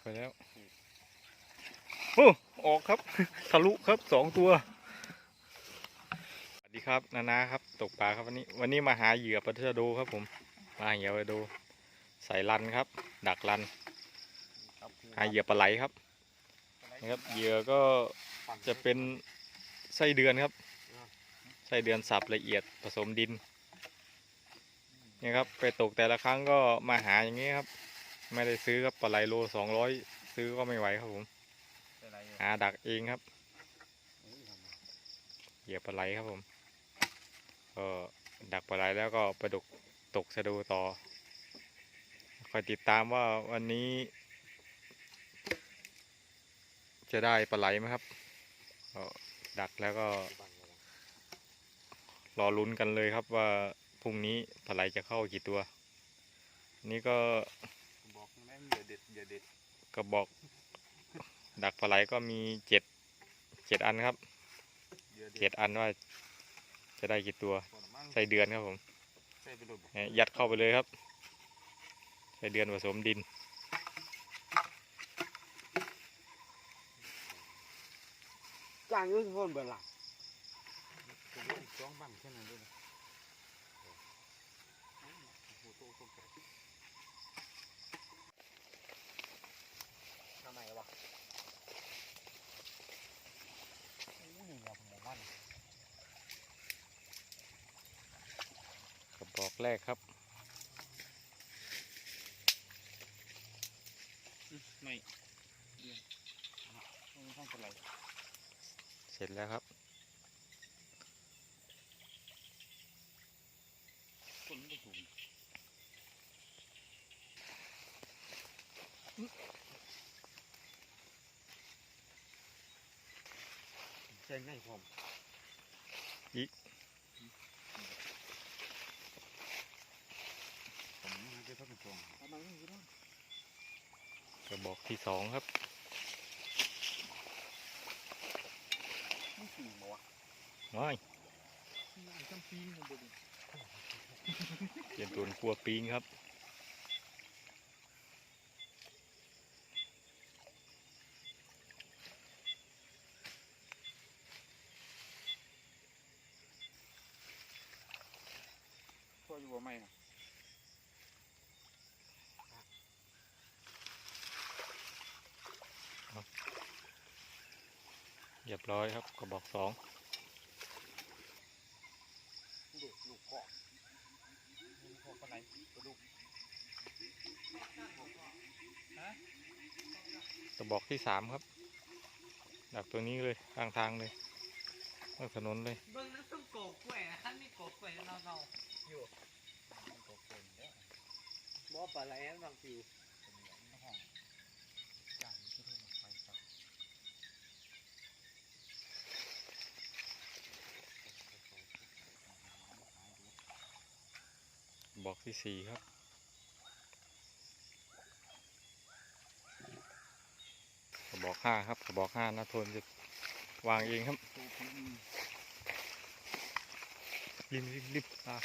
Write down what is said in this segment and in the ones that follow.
ไปแล้วโอ้ออกครับทะลุครับสองตัวสวัสดีครับนานาครับ ตกปลาครับวันนี้ วันนี้มาหาเหยื่อปลาทะโดครับ ผม มาหาเหยื่อปลาโดใส่ลันครับ ดักลันหาเหยื่อปลาไหลครับนะครับเหยื่อก็จะเป็นไส้เดือนครับไส้เดือนสับละเอียดผสมดินนี่ครับไปตกแต่ละครั้งก็มาหาอย่างนี้ครับ ไม่ได้ซื้อครับปลาไหลโลสองร้อยซื้อก็ไม่ไหวครับผมหาดักเองครับเหยื่อปลาไหลครับผมก็ดักปลาไหลแล้วก็ไปดกตกสะดูต่อคอยติดตามว่าวันนี้ จะได้ปลาไหลไหมครับก็ดักแล้วก็ รอลุ้นกันเลยครับว่าพรุ่งนี้ปลาไหลจะเข้ากี่ตัว นี่ก็บอกแม่งอย่า เด็ดอย่าเด็ดกระบอก ดักปลาไหลก็มีเจ็ดเจ็ดอันครับอย่าเด็เจ็ดดอันว่าจะได้กี่ตัวก่อนมั่งใส่เดือนครับผมใส่ไปโดดบอกเนี่ยยัดเข้าไปเลยครับใส่เดือนผสมดิน จ้างเงินคนเบิดหลักผมว่าอีกสองบังแค่นั้นด้วยนะโอ้โหโตโตโต ทำไมวะนี่เราหมู่บ้าน กระบอก แรกครับไม่เดือนไม่ต้องเป็นไรเสร็จแล้วครับคนไม่ถูกใช่ง่ายพร้อม อีก ผมมันจะต้องเป็นฟองทำไมไม่รู้กระบอกที่สองครับไม่สี่หมวะน้อยต้องปีนกันเด็ดเตรียมตัวครัวปิงครับพ่ออยู่บ่ไม่นะ ร้อยครับกระบอกสองเด็กลูกเกาะพ่อปลาไหลปลาดุกกระบอกที่สามครับ ดักตัวนี้เลยข้างทางเลยข้างถนนเลยเบิ่งนั้นต้องโกกล้วยนะท่านมีโกกล้วยเราเราบ่ปลาไหลบางที อย่างนี้ที่เท่าไหร่ไปต่อก ระ บอกที่สี่ครับ กระบอกห้าครับ กระบอกห้านาทนจะวางเองครับริมริมริมอะ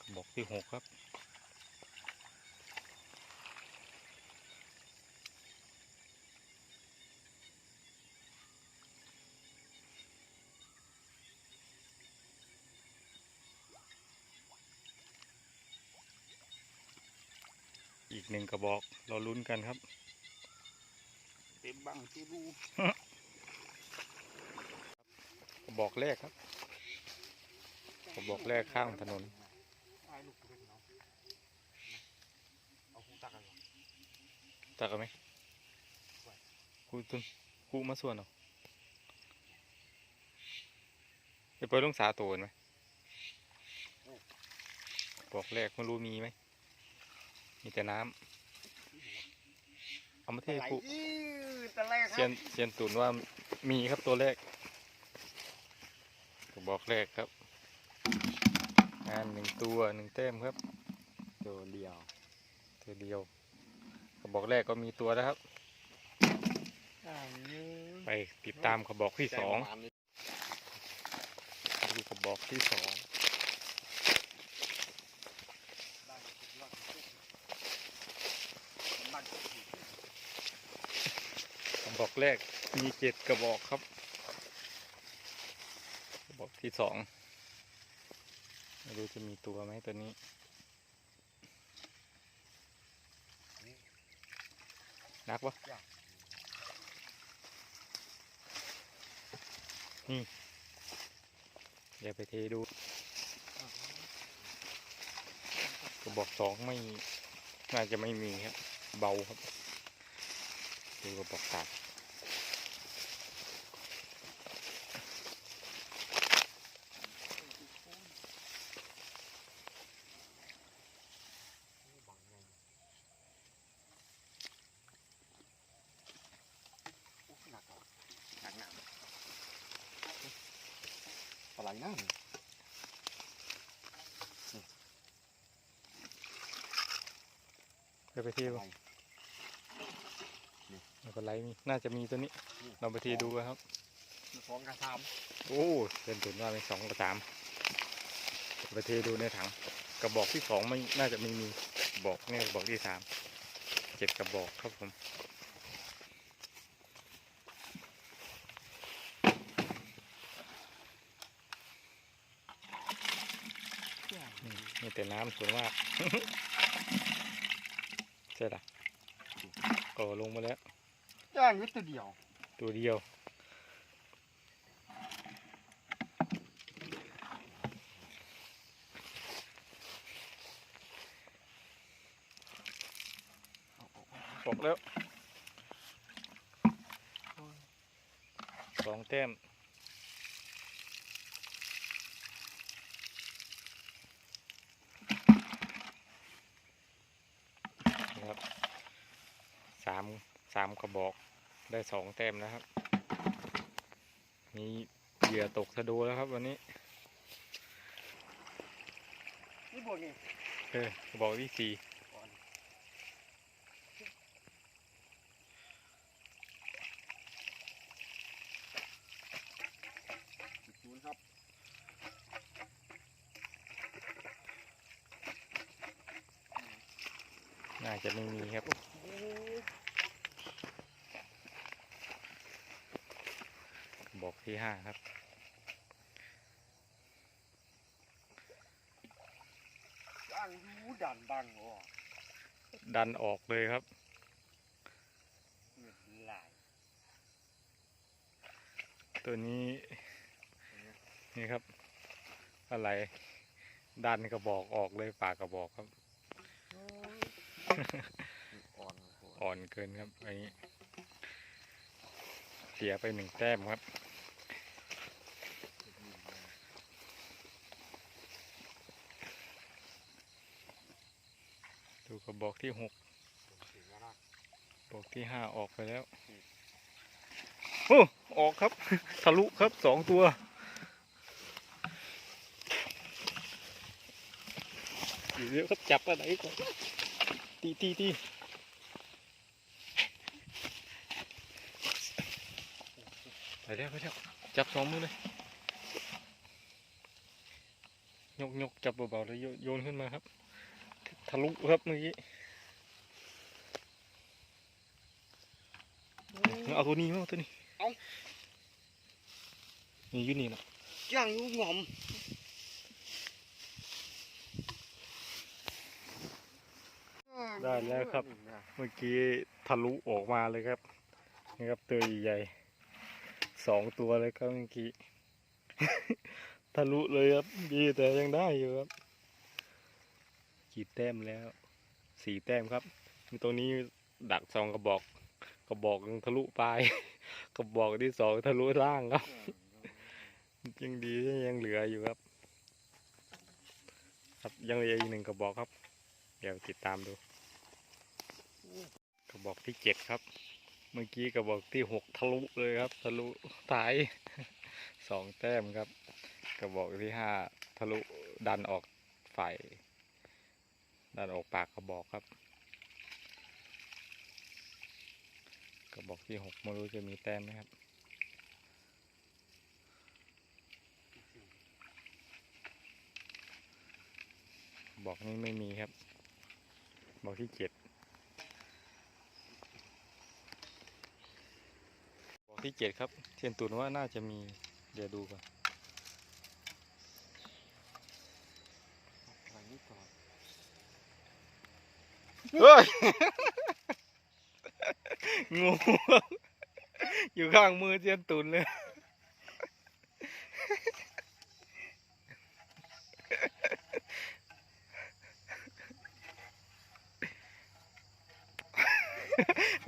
กระบอกที่หกครับ อีกหนึ่งกระบอกเราลุ้นกันครับ เต็มบังที่รูกระบอกแรกครับกระบอกแรกข้างถนนไอ้ลูกเป็นเนาะเอาหูตักกันวะตักเอาไหมกูตุนกูมาส่วนเอาไปเปิดลงสาโตนไหมบอกแรกไม่รู้มีไหม มีแต่น้ำเอามาปเทลาไหลกูอื้อตะแรกคเซียรับนเซียนตุนว่ามีครับตัวแรกกระบอกแรกครับ งานหนึ่งตัวหนึ่งแต้มครับ ตัวเดียว ตัวเดียวกระบอกแรกก็มีตัวแล้วครับ ไปติดตามกระบอกที่สองดูกระบอกที่สองกระ บอกแรกมีเจ็ดกระบอกครับ กระบอกที่สองไม่รู้จะมีตัวไหมตัวนี้นักปะนี่เดี๋ยวไปเทดู กระบอกสองไม่ น่าจะไม่มีครับ เบาครับ ดูกระบอกสาม อะไรนะไปไปเทดูไม่เป็นไรมีน่าจะมีตัวนี้เราไปเทดูกันครับสองกระทโอ้เป็นตุนว่าเป็นสองกระสามไปเทดูในถังกระบอกที่สองไม่น่าจะไม่มีกระบอกเนี่ยกระบอกที่สามเจ็ดกระบอกครับผมนี่มี แต่น้ำสวยมากใช่ละก็ลงมาแล้วำย่างนิดตัวเดียว ตัวเดียวบอกแล้วสองแต้มนะครับสามสามกระบอกได้สองแต้มนะครับ มีเหยื่อตกสะดูแล้วครับวันนี้นี่บวกนี่เออกระบอกที่สี่ศูนย์ครับน่าจะไม่มีครับ กระ บอกที่ห้าครับย่างยูดันบังอ๋อดันออกเลยครับเงินหลายตัวนี้นี่ครับ อะไร ดันกระบอกออกเลยปากกระบอกครับ อ่อนอ่อนเกินครับอันนี้เสียไปหนึ่งแต้มครับ ดูกระบอกที่หกบอกที่ห้าออกไปแล้วโอ้ออกครับทะลุครับสองตัวอยู่เดี๋ยวครับจับอะไรก่อนตีตีตีไปแล้วไปแล้วจับสองมือเลยยกยกจับเบาๆแล้วโยนขึ้นมาครับ ทะลุครับเมื่อกี้เอาตัวนี้มาเอาตัวนี้นี่อยูนี่นะย่างยูหงอมได้แล้วครับ เมื่อกี้ทะลุออกมาเลยครับ นี่ครับตัวใหญ่ๆสองตัวเลยครับเมื่อกี้ ทะลุเลยครับดีแต่ยังได้อยู่ครับ กี่แต้มแล้วสี่แต้มครับมีตรงนี้ดักสองกระบอกกระบอกหนึ่งทะลุปลายกระบอกที่สองทะลุล่างครับ ยังดีที่ยังเหลืออยู่ครับ ครับยังเหลืออีกหนึ่งกระบอกครับ เดี๋ยวติดตามดู กระบอกที่เจ็ดครับ เมื่อกี้กระบอกที่หกทะลุเลยครับ ทะลุท้ายสองแต้มครับ กระบอกที่ห้าทะลุดันออกฝ่าย ดันออกปากกระบอกครับ กระบอกที่หกไม่รู้จะมีแต้มไหมครับ บอกนี้ไม่มีครับ บอกที่เจ็ดบอกที่เจ็ดครับ เทียนตุนว่าน่าจะมีเดี๋ยวดูก่อนหลังนี้ก่อน เฮ้ยงูอยู่ข้างมือเทียนตุนเลย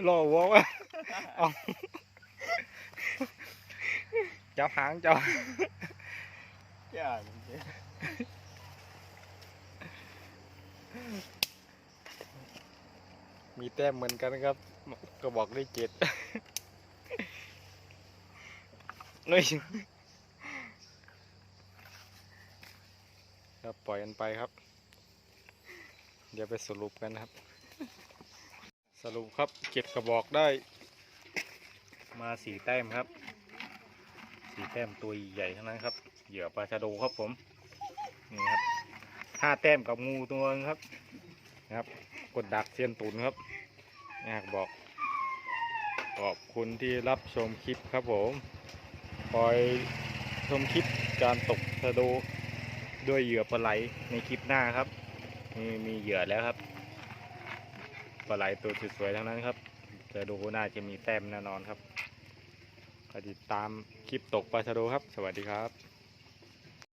รอวอว่าเอาจับหางจับอย่าจริง มีแต้มเหมือนกันครับกระบอกได้เจ็ดเฮ้ยครับปล่อยกันไปครับ เดี๋ยวไปสรุปกันครับ สรุปครับเก็บกระบอกได้ มาสี่แต้มครับสี่แต้มตัวใหญ่ทั้งนั้นครับ เหยื่อปลาชะโดครับผม นี่ครับห้าแต้มกับงูตัวนึงครับนะครับ กดดักเซียนตุนครับอยากบอก ขอบคุณที่รับชมคลิปครับผมคอยชมคลิปการตกชะโดด้วยเหยื่อปลาไหลในคลิปหน้าครับนี่มีเหยื่อแล้วครับปลาไหลตัวสวยๆทั้งนั้นครับจะดูน่าจะมีแต้มแน่นอนครับติดตามคลิปตกปลาชะโดครับ สวัสดีครับ